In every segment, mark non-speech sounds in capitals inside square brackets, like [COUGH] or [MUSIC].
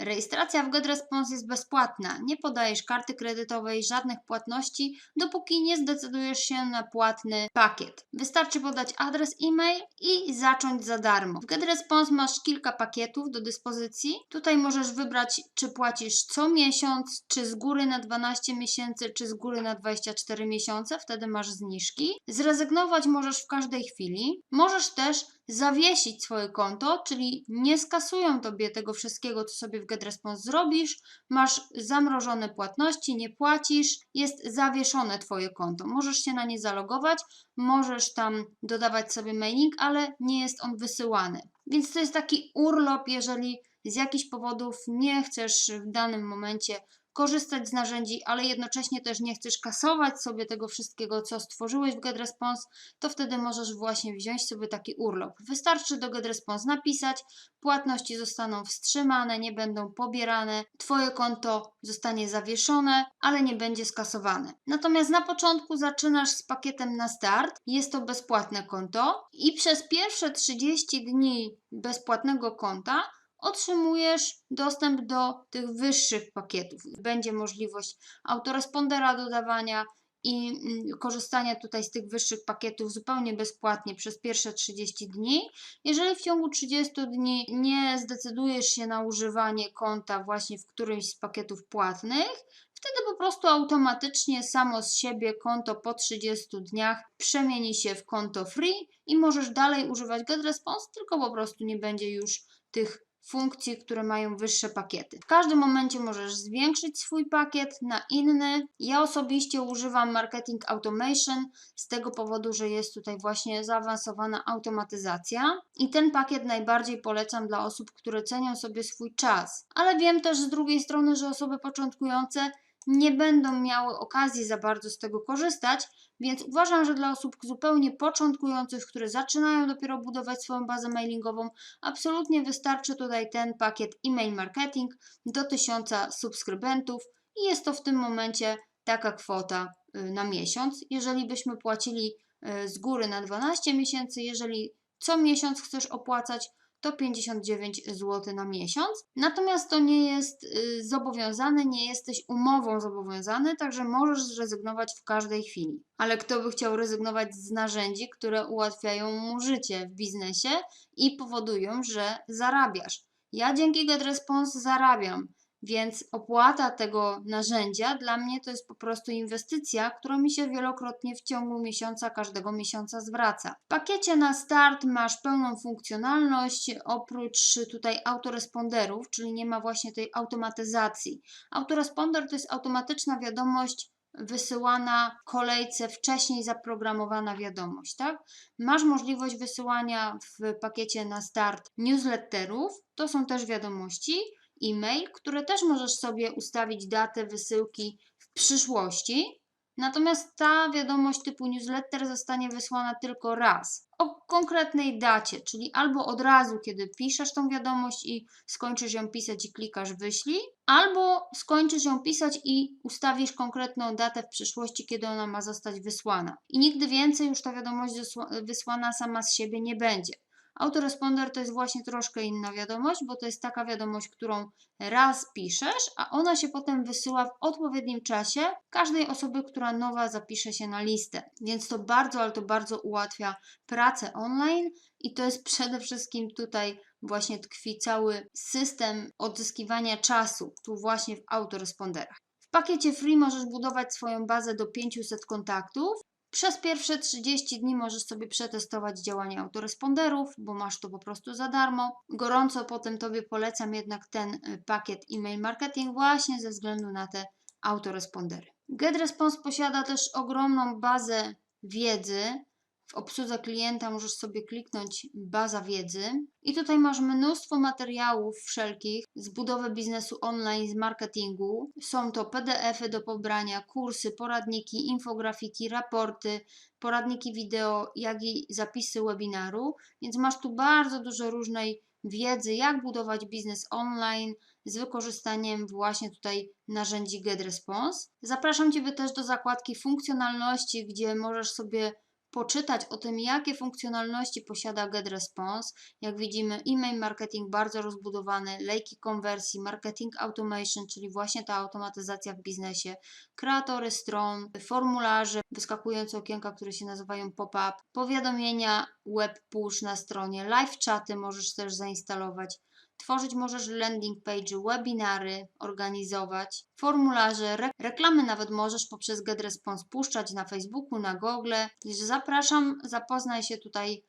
Rejestracja w GetResponse jest bezpłatna. Nie podajesz karty kredytowej, żadnych płatności, dopóki nie zdecydujesz się na płatny pakiet. Wystarczy podać adres e-mail i zacząć za darmo. W GetResponse masz kilka pakietów do dyspozycji. Tutaj możesz wybrać, czy płacisz co miesiąc, czy z góry na 12 miesięcy, czy z góry na 24 miesiące. Wtedy masz zniżki. Zrezygnować możesz w każdej chwili. Możesz też zawiesić swoje konto, czyli nie skasują tobie tego wszystkiego, co sobie w GetResponse zrobisz, masz zamrożone płatności, nie płacisz, jest zawieszone twoje konto. Możesz się na nie zalogować, możesz tam dodawać sobie mailing, ale nie jest on wysyłany. Więc to jest taki urlop, jeżeli z jakichś powodów nie chcesz w danym momencie korzystać z narzędzi, ale jednocześnie też nie chcesz kasować sobie tego wszystkiego, co stworzyłeś w GetResponse, to wtedy możesz właśnie wziąć sobie taki urlop. Wystarczy do GetResponse napisać, płatności zostaną wstrzymane, nie będą pobierane, Twoje konto zostanie zawieszone, ale nie będzie skasowane. Natomiast na początku zaczynasz z pakietem na start, jest to bezpłatne konto i przez pierwsze 30 dni bezpłatnego konta otrzymujesz dostęp do tych wyższych pakietów. Będzie możliwość autorespondera dodawania i mm, korzystania tutaj z tych wyższych pakietów zupełnie bezpłatnie przez pierwsze 30 dni. Jeżeli w ciągu 30 dni nie zdecydujesz się na używanie konta właśnie w którymś z pakietów płatnych, wtedy po prostu automatycznie samo z siebie konto po 30 dniach przemieni się w konto free i możesz dalej używać GetResponse, tylko po prostu nie będzie już tych funkcji, które mają wyższe pakiety. W każdym momencie możesz zwiększyć swój pakiet na inny. Ja osobiście używam Marketing Automation z tego powodu, że jest tutaj właśnie zaawansowana automatyzacja i ten pakiet najbardziej polecam dla osób, które cenią sobie swój czas. Ale wiem też z drugiej strony, że osoby początkujące nie będą miały okazji za bardzo z tego korzystać, więc uważam, że dla osób zupełnie początkujących, które zaczynają dopiero budować swoją bazę mailingową, absolutnie wystarczy tutaj ten pakiet e-mail marketing do 1000 subskrybentów i jest to w tym momencie taka kwota y, na miesiąc. Jeżeli byśmy płacili y, z góry na 12 miesięcy, jeżeli co miesiąc chcesz opłacać, to 59 zł na miesiąc. Natomiast to nie jest y, zobowiązane, nie jesteś umową zobowiązany, także możesz zrezygnować w każdej chwili. Ale kto by chciał rezygnować z narzędzi, które ułatwiają mu życie w biznesie i powodują, że zarabiasz? Ja dzięki GetResponse zarabiam. Więc opłata tego narzędzia dla mnie to jest po prostu inwestycja, która mi się wielokrotnie w ciągu miesiąca, każdego miesiąca zwraca. W pakiecie na start masz pełną funkcjonalność, oprócz tutaj autoresponderów, czyli nie ma właśnie tej automatyzacji. Autoresponder to jest automatyczna wiadomość wysyłana kolejce wcześniej zaprogramowana wiadomość, tak? Masz możliwość wysyłania w pakiecie na start newsletterów, to są też wiadomości, e-mail, które też możesz sobie ustawić datę wysyłki w przyszłości. Natomiast ta wiadomość typu newsletter zostanie wysłana tylko raz o konkretnej dacie, czyli albo od razu, kiedy piszesz tą wiadomość i skończysz ją pisać i klikasz wyślij, albo skończysz ją pisać i ustawisz konkretną datę w przyszłości, kiedy ona ma zostać wysłana. I nigdy więcej już ta wiadomość wysłana sama z siebie nie będzie. Autoresponder to jest właśnie troszkę inna wiadomość, bo to jest taka wiadomość, którą raz piszesz, a ona się potem wysyła w odpowiednim czasie każdej osoby, która nowa zapisze się na listę. Więc to bardzo, ale to bardzo ułatwia pracę online i to jest [LAUGHS] przede wszystkim tutaj właśnie tkwi cały system odzyskiwania czasu, tu właśnie w autoresponderach. W pakiecie free możesz budować swoją bazę do 500 kontaktów przez pierwsze 30 dni możesz sobie przetestować działanie autoresponderów, bo masz to po prostu za darmo. Gorąco potem Tobie polecam jednak ten y, pakiet e-mail marketing właśnie ze względu na te autorespondery. GetResponse posiada też ogromną bazę wiedzy, w obsłudze klienta możesz sobie kliknąć baza wiedzy i tutaj masz mnóstwo materiałów wszelkich z budowy biznesu online, z marketingu. Są to PDFy do pobrania, kursy, poradniki, infografiki, raporty, poradniki wideo, jak i zapisy webinaru, więc masz tu bardzo dużo różnej wiedzy, jak budować biznes online z wykorzystaniem właśnie tutaj narzędzi GetResponse. Zapraszam Ciebie też do zakładki funkcjonalności, gdzie możesz sobie poczytać o tym, jakie funkcjonalności posiada GetResponse. Jak widzimy, e-mail marketing bardzo rozbudowany, lejki konwersji, marketing automation, czyli właśnie ta automatyzacja w biznesie, kreatory stron, formularze, wyskakujące okienka, które się nazywają pop-up, powiadomienia web push na stronie, live chaty możesz też zainstalować. Tworzyć możesz landing page, webinary organizować, formularze, re reklamy nawet możesz poprzez GetResponse puszczać na Facebooku, na Google. Zapraszam, zapoznaj się tutaj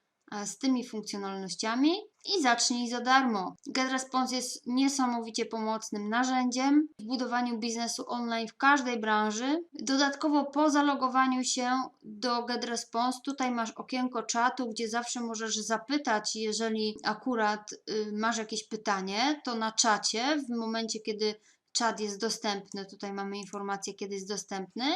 z tymi funkcjonalnościami i zacznij za darmo. GetResponse jest niesamowicie pomocnym narzędziem w budowaniu biznesu online w każdej branży. Dodatkowo po zalogowaniu się do GetResponse tutaj masz okienko czatu, gdzie zawsze możesz zapytać, jeżeli akurat y, masz jakieś pytanie, to na czacie w momencie, kiedy czat jest dostępny, tutaj mamy informację, kiedy jest dostępny.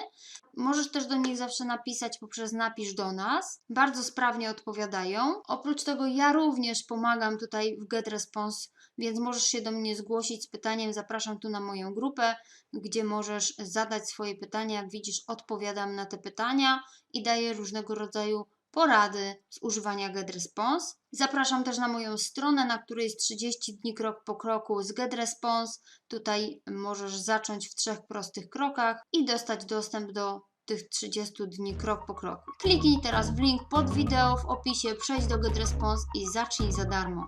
Możesz też do nich zawsze napisać poprzez napisz do nas. Bardzo sprawnie odpowiadają. Oprócz tego ja również pomagam tutaj w GetResponse, więc możesz się do mnie zgłosić z pytaniem. Zapraszam tu na moją grupę, gdzie możesz zadać swoje pytania. Jak widzisz, odpowiadam na te pytania i daję różnego rodzaju porady z używania GetResponse. Zapraszam też na moją stronę, na której jest 30 dni krok po kroku z GetResponse. Tutaj możesz zacząć w trzech prostych krokach i dostać dostęp do tych 30 dni krok po kroku. Kliknij teraz w link pod wideo w opisie, przejdź do GetResponse i zacznij za darmo.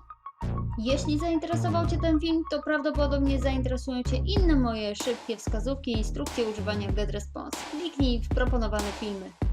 Jeśli zainteresował Cię ten film, to prawdopodobnie zainteresują Cię inne moje szybkie wskazówki i instrukcje używania GetResponse. Kliknij w proponowane filmy.